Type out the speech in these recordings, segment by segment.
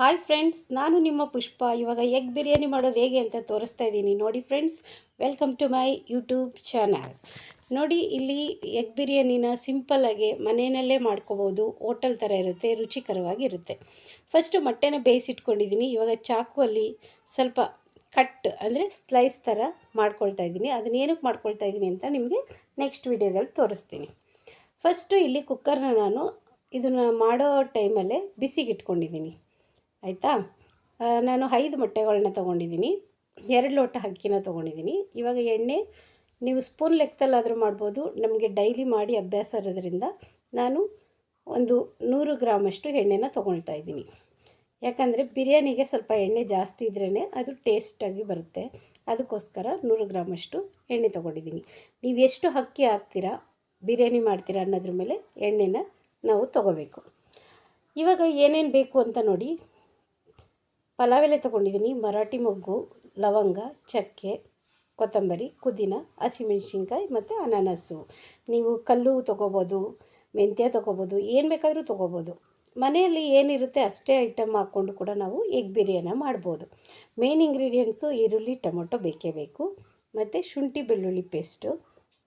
Hi friends ನಾನು ನಿಮ್ಮ ಪುಷ್ಪ. ಇವಾಗ ಎಗ್ ಬಿರಿಯಾನಿ ಮಾಡೋದು ಹೇಗೆ ಅಂತ ತೋರಿಸ್ತಾ ಇದ್ದೀನಿ. ನೋಡಿ friends welcome to my YouTube channel ನೋಡಿ, ಇಲ್ಲಿ ಎಗ್ ಬಿರಿಯಾನಿನ ಸಿಂಪಲ್ಲಾಗಿ ಮನೆಯಲ್ಲೇ ಮಾಡ್ಕೋಬೋದು. ಹೋಟೆಲ್ ಥರ ಇರುತ್ತೆ ರುಚಿಕರವಾಗಿರುತ್ತೆ ಫಸ್ಟು ಮೊಟ್ಟೆನ ಬೇಯಿಸಿಟ್ಕೊಂಡಿದ್ದೀನಿ. ಇವಾಗ ಚಾಕುವಲ್ಲಿ ಸ್ವಲ್ಪ ಕಟ್ ಅಂದರೆ ಸ್ಲೈಸ್ ಥರ ಮಾಡ್ಕೊಳ್ತಾ ಇದ್ದೀನಿ. ಅದನ್ನ ಏನಕ್ಕೆ ಮಾಡ್ಕೊಳ್ತಾ ಇದ್ದೀನಿ ಅಂತ ನಿಮಗೆ ನೆಕ್ಸ್ಟ್ ವಿಡಿಯೋದಲ್ಲಿ ತೋರಿಸ್ತೀನಿ. ಫಸ್ಟು ಇಲ್ಲಿ ಕುಕ್ಕರ್ನ ನಾನು ಇದನ್ನು ಮಾಡೋ ಟೈಮಲ್ಲೇ ಬಿಸಿಗೆ ಇಟ್ಕೊಂಡಿದ್ದೀನಿ ಆಯಿತಾ? ನಾನು ಐದು ಮೊಟ್ಟೆಗಳನ್ನ ತೊಗೊಂಡಿದ್ದೀನಿ. ಎರಡು ಲೋಟ ಅಕ್ಕಿನ ತೊಗೊಂಡಿದ್ದೀನಿ. ಇವಾಗ ಎಣ್ಣೆ, ನೀವು ಸ್ಪೂನ್ ಲೆಕ್ಕದಲ್ಲಾದರೂ ಮಾಡ್ಬೋದು. ನಮಗೆ ಡೈಲಿ ಮಾಡಿ ಅಭ್ಯಾಸ ಇರೋದ್ರಿಂದ ನಾನು ಒಂದು ನೂರು ಗ್ರಾಮಷ್ಟು ಎಣ್ಣೆನ ತೊಗೊಳ್ತಾ ಇದ್ದೀನಿ. ಯಾಕಂದರೆ ಬಿರಿಯಾನಿಗೆ ಸ್ವಲ್ಪ ಎಣ್ಣೆ ಜಾಸ್ತಿ ಇದ್ರೇ ಅದು ಟೇಸ್ಟಾಗಿ ಬರುತ್ತೆ. ಅದಕ್ಕೋಸ್ಕರ ನೂರು ಗ್ರಾಮಷ್ಟು ಎಣ್ಣೆ ತೊಗೊಂಡಿದ್ದೀನಿ. ನೀವು ಎಷ್ಟು ಅಕ್ಕಿ ಹಾಕ್ತೀರಾ, ಬಿರಿಯಾನಿ ಮಾಡ್ತೀರಾ ಅನ್ನೋದ್ರ ಮೇಲೆ ಎಣ್ಣೆನ ನಾವು ತೊಗೋಬೇಕು. ಇವಾಗ ಏನೇನು ಬೇಕು ಅಂತ ನೋಡಿ. ಪಲಾವ್ ಎಲೆ ತೊಗೊಂಡಿದ್ದೀನಿ. ಮರಾಠಿ ಮೊಗ್ಗು, ಲವಂಗ, ಚಕ್ಕೆ, ಕೊತ್ತಂಬರಿ, ಪುದೀನ, ಹಸಿಮೆಣ್ಸಿನ್ಕಾಯಿ ಮತ್ತು ಅನಾನಸ್ಸು ನೀವು ಕಲ್ಲು ತೊಗೋಬೋದು, ಮೆಂತ್ಯ ತೊಗೋಬೋದು, ಏನು ಬೇಕಾದರೂ ತೊಗೋಬೋದು. ಮನೆಯಲ್ಲಿ ಏನಿರುತ್ತೆ ಅಷ್ಟೇ ಐಟಮ್ ಹಾಕ್ಕೊಂಡು ಕೂಡ ನಾವು ಎಗ್ ಬಿರಿಯಾನಿ ಮಾಡ್ಬೋದು. ಮೇನ್ ಇಂಗ್ರೀಡಿಯೆಂಟ್ಸು ಈರುಳ್ಳಿ, ಟೊಮೊಟೊ ಬೇಕೇ ಬೇಕು. ಮತ್ತು ಶುಂಠಿ, ಬೆಳ್ಳುಳ್ಳಿ ಪೇಸ್ಟು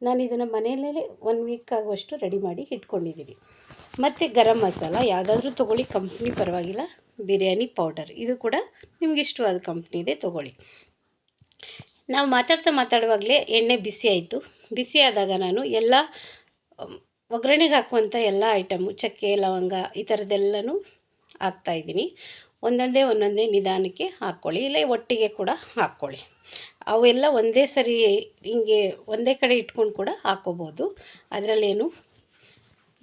ನಾನು ಇದನ್ನು ಮನೆಯಲ್ಲೇ ಒನ್ ವೀಕ್ ಆಗುವಷ್ಟು ರೆಡಿ ಮಾಡಿ ಇಟ್ಕೊಂಡಿದ್ದೀನಿ. ಮತ್ತು ಗರಂ ಮಸಾಲ ಯಾವುದಾದ್ರೂ ತೊಗೊಳ್ಳಿ ಕಂಪ್ನಿ ಪರವಾಗಿಲ್ಲ. ಬಿರಿಯಾನಿ ಪೌಡರ್. ಇದು ಕೂಡ ನಿಮ್ಗೆ ಇಷ್ಟವಾದ ಕಂಪ್ನಿದೆ ತೊಗೊಳ್ಳಿ. ನಾವು ಮಾತಾಡ್ತಾ ಮಾತಾಡುವಾಗಲೇ ಎಣ್ಣೆ ಬಿಸಿ ಆಯಿತು. ಬಿಸಿ ಆದಾಗ ನಾನು ಎಲ್ಲ ಒಗ್ಗರಣೆಗೆ ಹಾಕುವಂಥ ಎಲ್ಲ ಐಟಮು ಚಕ್ಕೆ, ಲವಂಗ ಈ ಥರದ್ದೆಲ್ಲನೂ ಹಾಕ್ತಾಯಿದ್ದೀನಿ ಒಂದೊಂದೇ ಒಂದೊಂದೇ ನಿಧಾನಕ್ಕೆ ಹಾಕ್ಕೊಳ್ಳಿ ಇಲ್ಲ ಒಟ್ಟಿಗೆ ಕೂಡ ಹಾಕ್ಕೊಳ್ಳಿ ಅವೆಲ್ಲ ಒಂದೇ ಸರಿ ಹಿಂಗೆ ಒಂದೇ ಕಡೆ ಇಟ್ಕೊಂಡು ಕೂಡ ಹಾಕ್ಕೋಬೋದು ಅದರಲ್ಲೇನು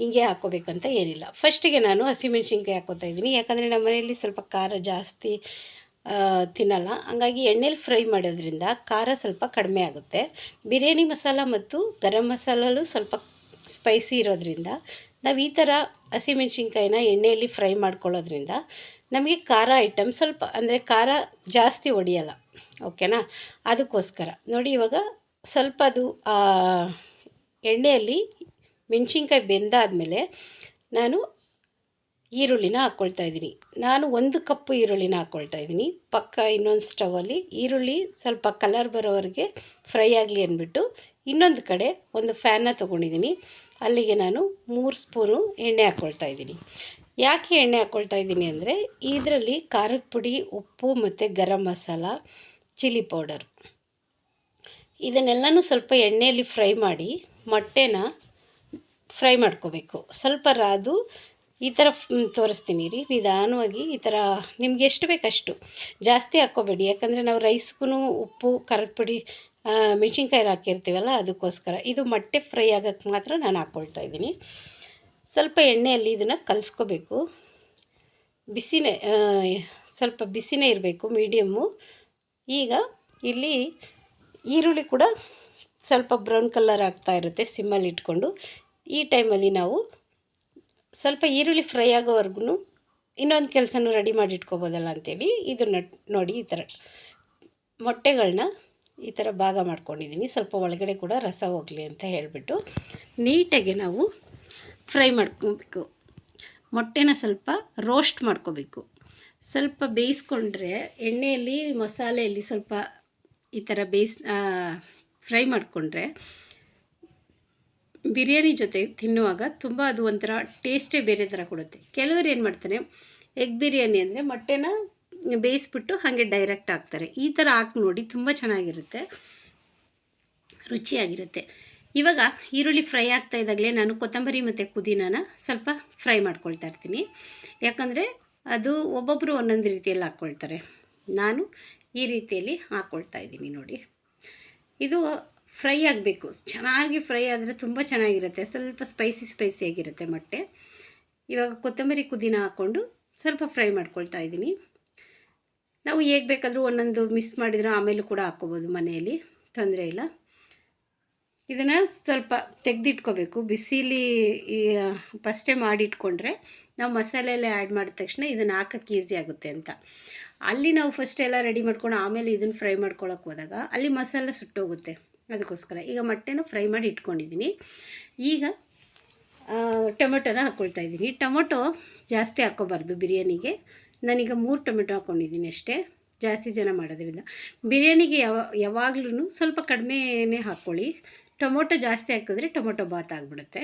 ಹಿಂಗೆ ಹಾಕ್ಕೋಬೇಕಂತ ಏನಿಲ್ಲ. ಫಸ್ಟಿಗೆ ನಾನು ಹಸಿಮೆಣ್ಸಿನ್ಕಾಯಿ ಹಾಕ್ಕೋತಾ ಇದ್ದೀನಿ. ಯಾಕಂದರೆ ನಮ್ಮ ಮನೆಯಲ್ಲಿ ಸ್ವಲ್ಪ ಖಾರ ಜಾಸ್ತಿ ತಿನ್ನಲ್ಲ. ಹಂಗಾಗಿ ಎಣ್ಣೆಲಿ ಫ್ರೈ ಮಾಡೋದ್ರಿಂದ ಖಾರ ಸ್ವಲ್ಪ ಕಡಿಮೆ ಆಗುತ್ತೆ. ಬಿರಿಯಾನಿ ಮಸಾಲ ಮತ್ತು ಗರಂ ಮಸಾಲಲ್ಲೂ ಸ್ವಲ್ಪ ಸ್ಪೈಸಿ ಇರೋದ್ರಿಂದ ನಾವು ಈ ಥರ ಹಸಿಮೆಣ್ಸಿನ್ಕಾಯಿನ ಎಣ್ಣೆಯಲ್ಲಿ ಫ್ರೈ ಮಾಡ್ಕೊಳ್ಳೋದ್ರಿಂದ ನಮಗೆ ಖಾರ ಐಟಮ್ ಸ್ವಲ್ಪ, ಅಂದರೆ ಖಾರ ಜಾಸ್ತಿ ಹೊಡಿಯಲ್ಲ ಓಕೆನಾ ಅದಕ್ಕೋಸ್ಕರ. ನೋಡಿ ಇವಾಗ ಸ್ವಲ್ಪ ಅದು ಎಣ್ಣೆಯಲ್ಲಿ ಮೆಣಸಿನ್ಕಾಯಿ ಬೆಂದಾದಮೇಲೆ ನಾನು ಈರುಳ್ಳಿನ ಹಾಕ್ಕೊಳ್ತಾ ಇದ್ದೀನಿ. ನಾನು ಒಂದು ಕಪ್ಪು ಈರುಳ್ಳಿನ ಹಾಕ್ಕೊಳ್ತಾ ಇದ್ದೀನಿ. ಪಕ್ಕ ಇನ್ನೊಂದು ಸ್ಟವಲ್ಲಿ ಈರುಳ್ಳಿ ಸ್ವಲ್ಪ ಕಲರ್ ಬರೋವರೆಗೆ ಫ್ರೈ ಆಗಲಿ ಅಂದ್ಬಿಟ್ಟು ಇನ್ನೊಂದು ಕಡೆ ಒಂದು ಫ್ಯಾನ ತೊಗೊಂಡಿದ್ದೀನಿ. ಅಲ್ಲಿಗೆ ನಾನು ಮೂರು ಸ್ಪೂನು ಎಣ್ಣೆ ಹಾಕ್ಕೊಳ್ತಾ ಇದ್ದೀನಿ. ಯಾಕೆ ಎಣ್ಣೆ ಹಾಕ್ಕೊಳ್ತಾ ಇದ್ದೀನಿ ಅಂದರೆ ಇದರಲ್ಲಿ ಖಾರದ ಪುಡಿ, ಉಪ್ಪು ಮತ್ತು ಗರಂ ಮಸಾಲ, ಚಿಲ್ಲಿ ಪೌಡರ್. ಇದನ್ನೆಲ್ಲನೂ ಸ್ವಲ್ಪ ಎಣ್ಣೆಯಲ್ಲಿ ಫ್ರೈ ಮಾಡಿ ಮೊಟ್ಟೆನ ಫ್ರೈ ಮಾಡ್ಕೋಬೇಕು. ಸ್ವಲ್ಪ ರಾದು ಈ ಥರ ತೋರಿಸ್ತೀನಿ ರೀ. ನಿಧಾನವಾಗಿ ಈ ಥರ ನಿಮ್ಗೆ ಎಷ್ಟು ಬೇಕಷ್ಟು ಜಾಸ್ತಿ ಹಾಕ್ಕೋಬೇಡಿ. ಯಾಕಂದರೆ ನಾವು ರೈಸ್ಗೂ ಉಪ್ಪು, ಖಾರದ ಪುಡಿ ಮೆಣಸಿನ್ಕಾಯಿ ಹಾಕಿರ್ತೀವಲ್ಲ, ಅದಕ್ಕೋಸ್ಕರ. ಇದು ಮೊಟ್ಟೆ ಫ್ರೈ ಆಗೋಕ್ಕೆ ಮಾತ್ರ ನಾನು ಹಾಕ್ಕೊಳ್ತಾ ಇದ್ದೀನಿ. ಸ್ವಲ್ಪ ಎಣ್ಣೆಯಲ್ಲಿ ಇದನ್ನು ಕಲಿಸ್ಕೋಬೇಕು. ಬಿಸಿನೇ ಸ್ವಲ್ಪ ಬಿಸಿನೇ ಇರಬೇಕು, ಮೀಡಿಯಮ್ಮು. ಈಗ ಇಲ್ಲಿ ಈರುಳ್ಳಿ ಕೂಡ ಸ್ವಲ್ಪ ಬ್ರೌನ್ ಕಲರ್ ಆಗ್ತಾ ಇರುತ್ತೆ, ಸಿಮ್ಮಲ್ಲಿ ಇಟ್ಕೊಂಡು. ಈ ಟೈಮಲ್ಲಿ ನಾವು ಸ್ವಲ್ಪ ಈರುಳ್ಳಿ ಫ್ರೈ ಆಗೋವರೆಗೂ ಇನ್ನೊಂದು ಕೆಲಸನೂ ರೆಡಿ ಮಾಡಿ ಇಟ್ಕೋಬೋದಲ್ಲ ಅಂಥೇಳಿ ಇದನ್ನು ನೋಡಿ ಈ ಥರ ಮೊಟ್ಟೆಗಳನ್ನ ಈ ಥರ ಭಾಗ ಮಾಡ್ಕೊಂಡಿದ್ದೀನಿ. ಸ್ವಲ್ಪ ಒಳಗಡೆ ಕೂಡ ರಸ ಹೋಗಲಿ ಅಂತ ಹೇಳಿಬಿಟ್ಟು ನೀಟಾಗಿ ನಾವು ಫ್ರೈ ಮಾಡ್ಕೊಬೇಕು. ಮೊಟ್ಟೆನ ಸ್ವಲ್ಪ ರೋಸ್ಟ್ ಮಾಡ್ಕೋಬೇಕು. ಸ್ವಲ್ಪ ಬೇಯಿಸ್ಕೊಂಡ್ರೆ ಎಣ್ಣೆಯಲ್ಲಿ ಮಸಾಲೆಯಲ್ಲಿ ಸ್ವಲ್ಪ ಈ ಥರ ಬೇಯಿಸ್ ಫ್ರೈ ಮಾಡಿಕೊಂಡ್ರೆ ಬಿರಿಯಾನಿ ಜೊತೆ ತಿನ್ನುವಾಗ ತುಂಬ ಅದು ಒಂಥರ ಟೇಸ್ಟೇ ಬೇರೆ ಥರ ಕೊಡುತ್ತೆ. ಕೆಲವರು ಏನು ಮಾಡ್ತಾರೆ ಎಗ್ ಬಿರಿಯಾನಿ ಅಂದರೆ ಮೊಟ್ಟೆನ ಬೇಯಿಸ್ಬಿಟ್ಟು ಹಾಗೆ ಡೈರೆಕ್ಟ್ ಹಾಕ್ತಾರೆ. ಈ ಥರ ಹಾಕಿ ನೋಡಿ ತುಂಬ ಚೆನ್ನಾಗಿರುತ್ತೆ, ರುಚಿಯಾಗಿರುತ್ತೆ. ಇವಾಗ ಈರುಳ್ಳಿ ಫ್ರೈ ಆಗ್ತಾ ಇದ್ದಾಗಲೇ ನಾನು ಕೊತ್ತಂಬರಿ ಮತ್ತು ಪುದೀನಾನ ಸ್ವಲ್ಪ ಫ್ರೈ ಮಾಡ್ಕೊಳ್ತಾ ಇರ್ತೀನಿ. ಯಾಕಂದರೆ ಅದು ಒಬ್ಬೊಬ್ಬರು ಒಂದೊಂದು ರೀತಿಯಲ್ಲಿ ಹಾಕ್ಕೊಳ್ತಾರೆ. ನಾನು ಈ ರೀತಿಯಲ್ಲಿ ಹಾಕ್ಕೊಳ್ತಾ ಇದ್ದೀನಿ ನೋಡಿ. ಇದು ಫ್ರೈ ಆಗಬೇಕು. ಚೆನ್ನಾಗಿ ಫ್ರೈ ಆದರೆ ತುಂಬ ಚೆನ್ನಾಗಿರುತ್ತೆ. ಸ್ವಲ್ಪ ಸ್ಪೈಸಿ ಸ್ಪೈಸಿಯಾಗಿರುತ್ತೆ ಮೊಟ್ಟೆ. ಇವಾಗ ಕೊತ್ತಂಬರಿ ಪುದೀನ ಹಾಕ್ಕೊಂಡು ಸ್ವಲ್ಪ ಫ್ರೈ ಮಾಡ್ಕೊಳ್ತಾ ಇದ್ದೀನಿ. ನಾವು ಹೇಗೆ ಬೇಕಾದರೂ ಒಂದೊಂದು ಮಿಸ್ ಮಾಡಿದ್ರೆ ಆಮೇಲೂ ಕೂಡ ಹಾಕ್ಕೋಬೋದು ಮನೆಯಲ್ಲಿ. ತೊಂದರೆ ಇಲ್ಲ. ಇದನ್ನು ಸ್ವಲ್ಪ ತೆಗೆದಿಟ್ಕೋಬೇಕು. ಬಿಸಿಲಿ ಫಸ್ಟೇ ಮಾಡಿಟ್ಕೊಂಡ್ರೆ ನಾವು ಮಸಾಲೆ ಎಲ್ಲ ಆ್ಯಡ್ ಮಾಡಿದ ತಕ್ಷಣ ಇದನ್ನು ಹಾಕೋಕ್ಕೆ ಈಸಿ ಆಗುತ್ತೆ ಅಂತ. ಅಲ್ಲಿ ನಾವು ಫಸ್ಟ್ ಎಲ್ಲ ರೆಡಿ ಮಾಡ್ಕೊಂಡು ಆಮೇಲೆ ಇದನ್ನು ಫ್ರೈ ಮಾಡ್ಕೊಳಕ್ಕೆ ಹೋದಾಗ ಅಲ್ಲಿ ಮಸಾಲೆ ಸುಟ್ಟೋಗುತ್ತೆ. ಅದಕ್ಕೋಸ್ಕರ. ಈಗ ಮೊಟ್ಟೆನ ಫ್ರೈ ಮಾಡಿ ಇಟ್ಕೊಂಡಿದ್ದೀನಿ. ಈಗ ಟೊಮೆಟೊನ ಹಾಕ್ಕೊಳ್ತಾ ಇದ್ದೀನಿ. ಟೊಮೊಟೊ ಜಾಸ್ತಿ ಹಾಕ್ಕೋಬಾರ್ದು ಬಿರಿಯಾನಿಗೆ. ನಾನೀಗ ಮೂರು ಟೊಮೆಟೊ ಹಾಕ್ಕೊಂಡಿದ್ದೀನಿ ಅಷ್ಟೇ. ಜಾಸ್ತಿ ಜನ ಮಾಡೋದ್ರಿಂದ. ಬಿರಿಯಾನಿಗೆ ಯಾವ ಯಾವಾಗ್ಲೂ ಸ್ವಲ್ಪ ಕಡಿಮೆನೇ ಹಾಕ್ಕೊಳ್ಳಿ. ಟೊಮೊಟೊ ಜಾಸ್ತಿ ಹಾಕಿದ್ರೆ ಟೊಮೊಟೊ ಬಾತ್ ಆಗಿಬಿಡುತ್ತೆ.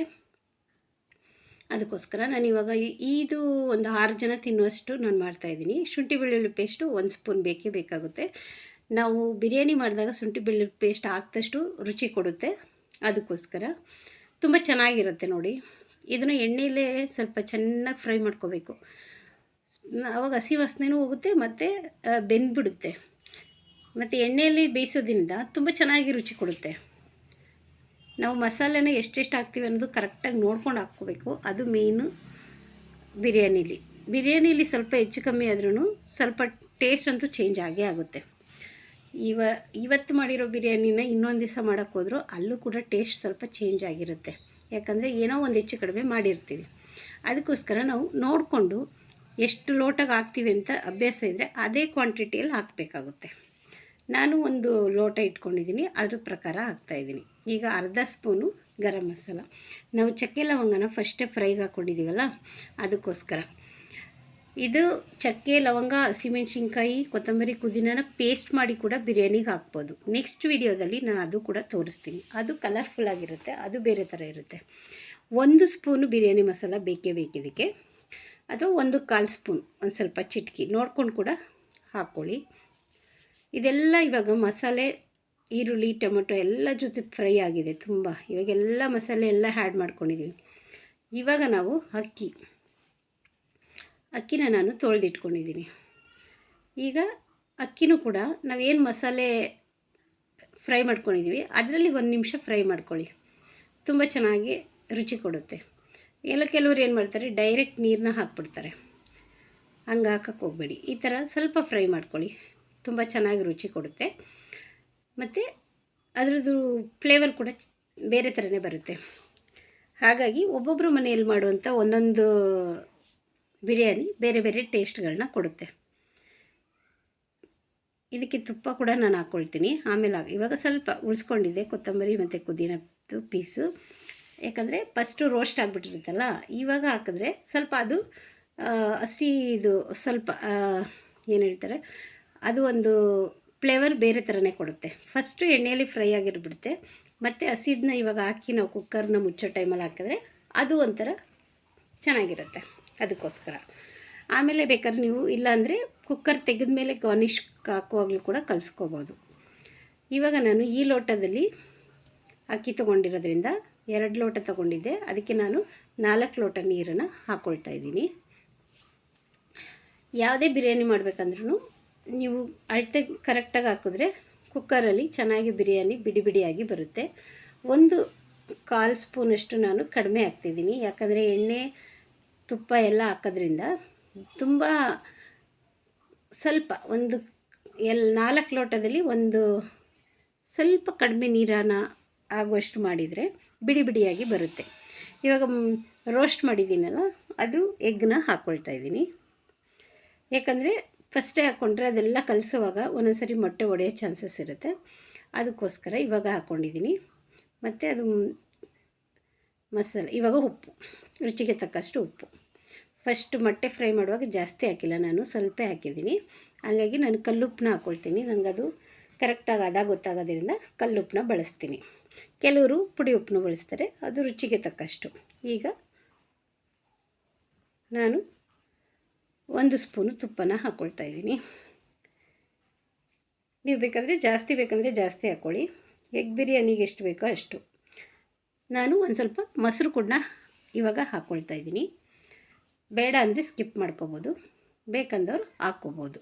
ಅದಕ್ಕೋಸ್ಕರ ನಾನು ಇವಾಗ ಇದು ಒಂದು ಆರು ಜನ ತಿನ್ನುವಷ್ಟು ನಾನು ಮಾಡ್ತಾಯಿದ್ದೀನಿ ಶುಂಠಿ ಬೆಳ್ಳುಳ್ಳಿ ಪೇಸ್ಟು ಒಂದು ಸ್ಪೂನ್ ಬೇಕೇ ಬೇಕಾಗುತ್ತೆ. ನಾವು ಬಿರಿಯಾನಿ ಮಾಡಿದಾಗ ಶುಂಠಿ ಬೆಳ್ಳುಳ್ಳಿ ಪೇಸ್ಟ್ ಹಾಕ್ದಷ್ಟು ರುಚಿ ಕೊಡುತ್ತೆ. ಅದಕ್ಕೋಸ್ಕರ ತುಂಬ ಚೆನ್ನಾಗಿರುತ್ತೆ ನೋಡಿ. ಇದನ್ನು ಎಣ್ಣೆಯಲ್ಲೇ ಸ್ವಲ್ಪ ಚೆನ್ನಾಗಿ ಫ್ರೈ ಮಾಡ್ಕೋಬೇಕು. ಅವಾಗ ಹಸಿ ವಾಸನೆನೂ ಹೋಗುತ್ತೆ ಮತ್ತು ಬೆಂದ್ಬಿಡುತ್ತೆ. ಮತ್ತು ಎಣ್ಣೆಯಲ್ಲಿ ಬೇಯಿಸೋದ್ರಿಂದ ತುಂಬ ಚೆನ್ನಾಗಿ ರುಚಿ ಕೊಡುತ್ತೆ. ನಾವು ಮಸಾಲೆನ ಎಷ್ಟೆಷ್ಟು ಹಾಕ್ತೀವಿ ಅನ್ನೋದು ಕರೆಕ್ಟಾಗಿ ನೋಡ್ಕೊಂಡು ಹಾಕ್ಕೋಬೇಕು. ಅದು ಮೇಯ್ನು ಬಿರಿಯಾನಿಲಿ. ಬಿರಿಯಾನಿಲಿ ಸ್ವಲ್ಪ ಹೆಚ್ಚು ಕಮ್ಮಿ ಆದ್ರೂ ಸ್ವಲ್ಪ ಟೇಸ್ಟ್ ಅಂತೂ ಚೇಂಜ್ ಆಗೇ ಆಗುತ್ತೆ. ಇವ, ಇವತ್ತು ಮಾಡಿರೋ ಬಿರಿಯಾನಿನ ಇನ್ನೊಂದು ದಿವಸ ಮಾಡೋಕ್ಕೆ ಹೋದರೂ, ಅಲ್ಲೂ ಕೂಡ ಟೇಸ್ಟ್ ಸ್ವಲ್ಪ ಚೇಂಜ್ ಆಗಿರುತ್ತೆ. ಯಾಕಂದರೆ ಏನೋ ಒಂದು ಹೆಚ್ಚು ಕಡಿಮೆ ಮಾಡಿರ್ತೀವಿ. ಅದಕ್ಕೋಸ್ಕರ ನಾವು ನೋಡಿಕೊಂಡು ಎಷ್ಟು ಲೋಟಗೆ ಹಾಕ್ತೀವಿ ಅಂತ ಅಭ್ಯಾಸ ಇದ್ದರೆ ಅದೇ ಕ್ವಾಂಟಿಟಿಯಲ್ಲಿ ಹಾಕಬೇಕಾಗುತ್ತೆ. ನಾನು ಒಂದು ಲೋಟ ಇಟ್ಕೊಂಡಿದ್ದೀನಿ ಅದ್ರ ಪ್ರಕಾರ ಹಾಕ್ತಾಯಿದ್ದೀನಿ ಈಗ ಅರ್ಧ ಸ್ಪೂನು ಗರಂ ಮಸಾಲ. ನಾವು ಚಕ್ಕೆ ಲವಂಗನ ಫಸ್ಟೇ ಫ್ರೈಗೆ ಹಾಕ್ಕೊಂಡಿದ್ದೀವಲ್ಲ ಅದಕ್ಕೋಸ್ಕರ. ಇದು ಚಕ್ಕೆ, ಲವಂಗ ಹಸಿಮೆಣ್ಸಿನ್ಕಾಯಿ ಕೊತ್ತಂಬರಿ, ಪುದೀನನ ಪೇಸ್ಟ್ ಮಾಡಿ ಕೂಡ ಬಿರಿಯಾನಿಗೆ ಹಾಕ್ಬೋದು. ನೆಕ್ಸ್ಟ್ ವಿಡಿಯೋದಲ್ಲಿ ನಾನು ಅದು ಕೂಡ ತೋರಿಸ್ತೀನಿ. ಅದು ಕಲರ್ಫುಲ್ ಆಗಿರುತ್ತೆ, ಅದು ಬೇರೆ ಥರ ಇರುತ್ತೆ. ಒಂದು ಸ್ಪೂನು ಬಿರಿಯಾನಿ ಮಸಾಲ ಬೇಕೇ ಬೇಕಿದಕ್ಕೆ ಅಥವಾ ಒಂದು ಕಾಲು ಸ್ಪೂನ್ ಒಂದು ಸ್ವಲ್ಪ ಚಿಟಕಿ, ನೋಡ್ಕೊಂಡು ಕೂಡ ಹಾಕ್ಕೊಳ್ಳಿ ಇದೆಲ್ಲ ಇವಾಗ ಮಸಾಲೆ, ಈರುಳ್ಳಿ, ಟೊಮೆಟೊ ಎಲ್ಲ ಜೊತೆ ಫ್ರೈ ಆಗಿದೆ ತುಂಬ. ಇವಾಗೆಲ್ಲ ಮಸಾಲೆ ಎಲ್ಲ ಆ್ಯಡ್ ಮಾಡ್ಕೊಂಡಿದ್ದೀವಿ ಇವಾಗ ನಾವು ಅಕ್ಕಿ. ಅಕ್ಕಿನ ನಾನು ತೊಳೆದಿಟ್ಕೊಂಡಿದ್ದೀನಿ. ಈಗ ಅಕ್ಕಿನೂ ಕೂಡ ನಾವೇನು ಮಸಾಲೆ ಫ್ರೈ ಮಾಡ್ಕೊಂಡಿದ್ದೀವಿ ಅದರಲ್ಲಿ ಒಂದು ನಿಮಿಷ ಫ್ರೈ ಮಾಡ್ಕೊಳ್ಳಿ. ತುಂಬ ಚೆನ್ನಾಗಿ ರುಚಿ ಕೊಡುತ್ತೆ. ಎಲ್ಲ ಕೆಲವರು ಏನು ಮಾಡ್ತಾರೆ, ಡೈರೆಕ್ಟ್ ನೀರನ್ನ ಹಾಕ್ಬಿಡ್ತಾರೆ. ಹಂಗೆ ಹಾಕಕ್ಕೆ ಹೋಗಬೇಡಿ. ಈ ಥರ ಸ್ವಲ್ಪ ಫ್ರೈ ಮಾಡ್ಕೊಳ್ಳಿ. ತುಂಬ ಚೆನ್ನಾಗಿ ರುಚಿ ಕೊಡುತ್ತೆ. ಮತ್ತು ಅದರದ್ದು ಫ್ಲೇವರ್ ಕೂಡ ಬೇರೆ ಥರನೇ ಬರುತ್ತೆ. ಹಾಗಾಗಿ ಒಬ್ಬೊಬ್ಬರು ಮನೆಯಲ್ಲಿ ಮಾಡುವಂಥ ಒಂದೊಂದು ಬಿರಿಯಾನಿ ಬೇರೆ ಬೇರೆ ಟೇಸ್ಟ್ಗಳನ್ನ ಕೊಡುತ್ತೆ. ಇದಕ್ಕೆ ತುಪ್ಪ ಕೂಡ ನಾನು ಹಾಕ್ಕೊಳ್ತೀನಿ ಆಮೇಲೆ ಇವಾಗ ಸ್ವಲ್ಪ ಉಳಿಸ್ಕೊಂಡಿದ್ದೆ ಕೊತ್ತಂಬರಿ ಮತ್ತು ಪುದೀನದ್ದು ಪೀಸು. ಯಾಕಂದರೆ ಫಸ್ಟು ರೋಸ್ಟ್ ಆಗಿಬಿಟ್ಟಿರುತ್ತಲ್ಲ, ಇವಾಗ ಹಾಕಿದ್ರೆ ಸ್ವಲ್ಪ ಅದು ಹಸಿ ಇದು ಸ್ವಲ್ಪ ಏನು ಹೇಳ್ತಾರೆ, ಅದು ಒಂದು ಫ್ಲೇವರ್ ಬೇರೆ ಥರನೇ ಕೊಡುತ್ತೆ. ಫಸ್ಟು ಎಣ್ಣೆಯಲ್ಲಿ ಫ್ರೈ ಆಗಿರ್ಬಿಡುತ್ತೆ. ಮತ್ತು ಹಸಿದನ್ನ ಇವಾಗ ಹಾಕಿ ನಾವು ಕುಕ್ಕರ್ನ ಮುಚ್ಚೋ ಟೈಮಲ್ಲಿ ಹಾಕಿದ್ರೆ ಅದು ಒಂಥರ ಚೆನ್ನಾಗಿರುತ್ತೆ. ಅದಕ್ಕೋಸ್ಕರ. ಆಮೇಲೆ ಬೇಕಾದ್ರೆ ನೀವು ಇಲ್ಲಾಂದರೆ ಕುಕ್ಕರ್ ತೆಗೆದ ಮೇಲೆ ಗಾರ್ನಿಷ್ ಹಾಕುವಾಗಲೂ ಕೂಡ ಕಲಿಸ್ಕೋಬೋದು. ಇವಾಗ ನಾನು ಈ ಲೋಟದಲ್ಲಿ ಅಕ್ಕಿ ತೊಗೊಂಡಿರೋದ್ರಿಂದ ಎರಡು ಲೋಟ ತಗೊಂಡಿದ್ದೆ. ಅದಕ್ಕೆ ನಾನು ನಾಲ್ಕು ಲೋಟ ನೀರನ್ನು ಹಾಕ್ಕೊಳ್ತಾ ಇದ್ದೀನಿ. ಯಾವುದೇ ಬಿರಿಯಾನಿ ಮಾಡಬೇಕಂದ್ರೂ ನೀವು ಅಳತೆ ಕರೆಕ್ಟಾಗಿ ಹಾಕಿದ್ರೆ ಕುಕ್ಕರಲ್ಲಿ ಚೆನ್ನಾಗಿ ಬಿರಿಯಾನಿ ಬಿಡಿ ಬಿಡಿಯಾಗಿ ಬರುತ್ತೆ. ಒಂದು ಕಾಲು ಸ್ಪೂನಷ್ಟು ನಾನು ಕಡಿಮೆ ಹಾಕ್ತಿದ್ದೀನಿ. ಯಾಕಂದರೆ ಎಣ್ಣೆ ತುಪ್ಪ ಎಲ್ಲ ಹಾಕೋದ್ರಿಂದ ತುಂಬ ಸ್ವಲ್ಪ ಒಂದು ಎಲ್ ನಾಲ್ಕು ಲೋಟದಲ್ಲಿ ಒಂದು ಸ್ವಲ್ಪ ಕಡಿಮೆ ನೀರನ್ನು ಆಗುವಷ್ಟು ಮಾಡಿದರೆ ಬಿಡಿ ಬಿಡಿಯಾಗಿ ಬರುತ್ತೆ. ಇವಾಗ ರೋಸ್ಟ್ ಮಾಡಿದ್ದೀನಲ್ಲ, ಅದು ಎಗ್ನ ಹಾಕ್ಕೊಳ್ತಾ ಇದ್ದೀನಿ. ಯಾಕಂದರೆ ಫಸ್ಟೇ ಹಾಕ್ಕೊಂಡ್ರೆ ಅದೆಲ್ಲ ಕಲಿಸುವಾಗ ಒಂದೊಂದ್ಸರಿ ಮೊಟ್ಟೆ ಒಡೆಯೋ ಚಾನ್ಸಸ್ ಇರುತ್ತೆ. ಅದಕ್ಕೋಸ್ಕರ ಇವಾಗ ಹಾಕ್ಕೊಂಡಿದ್ದೀನಿ ಮತ್ತು ಅದು ಮಸಾಲೆ, ಇವಾಗ ಉಪ್ಪು, ರುಚಿಗೆ ತಕ್ಕಷ್ಟು ಉಪ್ಪು. ಫಸ್ಟ್ ಮೊಟ್ಟೆ ಫ್ರೈ ಮಾಡುವಾಗ ಜಾಸ್ತಿ ಹಾಕಿಲ್ಲ, ನಾನು ಸ್ವಲ್ಪ ಹಾಕಿದ್ದೀನಿ. ಹಾಗಾಗಿ ನಾನು ಕಲ್ಲುಪ್ಪನ್ನ ಹಾಕ್ಕೊಳ್ತೀನಿ ನನಗದು ಕರೆಕ್ಟಾಗಿ ಅದ ಗೊತ್ತಾಗೋದ್ರಿಂದ ಕಲ್ಲುಪ್ಪನ್ನ ಬಳಸ್ತೀನಿ. ಕೆಲವರು ಪುಡಿ ಉಪ್ಪನ್ನ ಬಳಸ್ತಾರೆ, ಅದು ರುಚಿಗೆ ತಕ್ಕಷ್ಟು. ಈಗ ನಾನು ಒಂದು ಸ್ಪೂನು ತುಪ್ಪನ ಹಾಕ್ಕೊಳ್ತಾ ಇದ್ದೀನಿ. ನೀವು ಬೇಕಾದರೆ ಜಾಸ್ತಿ, ಬೇಕಂದರೆ ಜಾಸ್ತಿ ಹಾಕ್ಕೊಳ್ಳಿ ಎಗ್ ಬಿರಿಯಾನಿಗೆ ಎಷ್ಟು ಬೇಕೋ ಅಷ್ಟು. ನಾನು ಒಂದು ಸ್ವಲ್ಪ ಮೊಸರು ಕೂಡ ಇವಾಗ ಹಾಕ್ಕೊಳ್ತಾ ಇದ್ದೀನಿ. ಬೇಡ ಅಂದರೆ ಸ್ಕಿಪ್ ಮಾಡ್ಕೋಬೋದು. ಬೇಕಂದವ್ರು ಹಾಕ್ಕೋಬೋದು.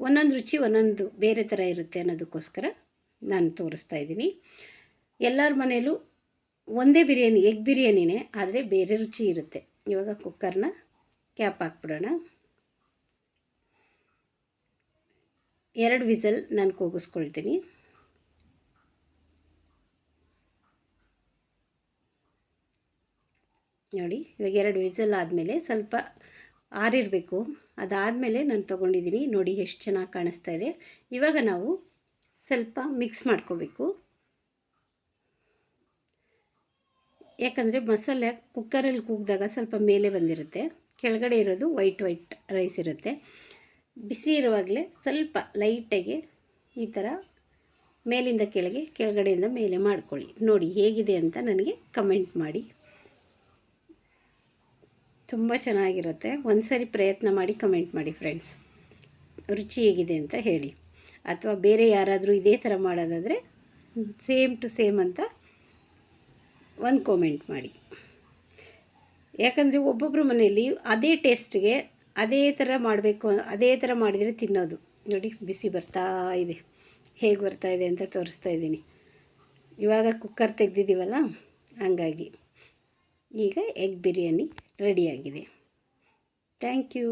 ಒಂದೊಂದು ರುಚಿ ಒಂದೊಂದು ಬೇರೆ ಥರ ಇರುತ್ತೆ ಅನ್ನೋದಕ್ಕೋಸ್ಕರ ನಾನು ತೋರಿಸ್ತಾ ಇದ್ದೀನಿ. ಎಲ್ಲರ ಮನೆಯಲ್ಲೂ ಒಂದೇ ಬಿರಿಯಾನಿ, ಎಗ್ ಬಿರಿಯಾನಿನೇ, ಆದರೆ ಬೇರೆ ರುಚಿ ಇರುತ್ತೆ. ಇವಾಗ ಕುಕ್ಕರ್ನ ಕ್ಯಾಪ್ ಹಾಕ್ಬಿಡೋಣ. ಎರಡು ವಿಸಲ್ ನಾನು ಕೂಗಿಸ್ಕೊಳ್ತೀನಿ. ನೋಡಿ, ಇವಾಗ ಎರಡು ವಿಸಲ್ ಆದಮೇಲೆ ಸ್ವಲ್ಪ ಆರಿರಬೇಕು. ಅದಾದಮೇಲೆ ನಾನು ತೊಗೊಂಡಿದ್ದೀನಿ ನೋಡಿ ಎಷ್ಟು ಚೆನ್ನಾಗಿ ಕಾಣಿಸ್ತಾ ಇದೆ. ಇವಾಗ ನಾವು ಸ್ವಲ್ಪ ಮಿಕ್ಸ್ ಮಾಡ್ಕೋಬೇಕು. ಯಾಕಂದರೆ ಮಸಾಲೆ ಕುಕ್ಕರಲ್ಲಿ ಕೂಗಿದಾಗ ಸ್ವಲ್ಪ ಮೇಲೆ ಬಂದಿರುತ್ತೆ. ಕೆಳಗಡೆ ಇರೋದು ವೈಟ್ ವೈಟ್ ರೈಸ್ ಇರುತ್ತೆ. ಬಿಸಿ ಇರುವಾಗಲೇ ಸ್ವಲ್ಪ ಲೈಟಾಗಿ ಈ ಥರ ಮೇಲಿಂದ ಕೆಳಗೆ, ಕೆಳಗಡೆಯಿಂದ ಮೇಲೆ ಮಾಡ್ಕೊಳ್ಳಿ. ನೋಡಿ ಹೇಗಿದೆ ಅಂತ ನನಗೆ ಕಮೆಂಟ್ ಮಾಡಿ. ತುಂಬ ಚೆನ್ನಾಗಿರುತ್ತೆ. ಒಂದು ಸರಿ ಪ್ರಯತ್ನ ಮಾಡಿ ಕಮೆಂಟ್ ಮಾಡಿ ಫ್ರೆಂಡ್ಸ್ ರುಚಿ ಹೇಗಿದೆ ಅಂತ ಹೇಳಿ. ಅಥವಾ ಬೇರೆ ಯಾರಾದರೂ ಇದೇ ಥರ ಮಾಡೋದಾದರೆ ಸೇಮ್ ಟು ಸೇಮ್ ಅಂತ ಒಂದು ಕಾಮೆಂಟ್ ಮಾಡಿ. ಯಾಕಂದರೆ ಒಬ್ಬೊಬ್ಬರ ಮನೆಯಲ್ಲಿ ಅದೇ ಟೇಸ್ಟ್ಗೆ ಅದೇ ಥರ ಮಾಡಬೇಕು, ಅದೇ ಥರ ಮಾಡಿದರೆ ತಿನ್ನೋದು. ನೋಡಿ, ಬಿಸಿ ಬರ್ತಾ ಇದೆ. ಹೇಗೆ ಬರ್ತಾ ಇದೆ ಅಂತ ತೋರಿಸ್ತಾ ಇದ್ದೀನಿ. ಇವಾಗ ಕುಕ್ಕರ್ ತೆಗೆದಿದ್ದೀವಲ್ಲ, ಹಂಗಾಗಿ. ಈಗ ಎಗ್ ಬಿರಿಯಾನಿ ರೆಡಿಯಾಗಿದೆ. Thank you.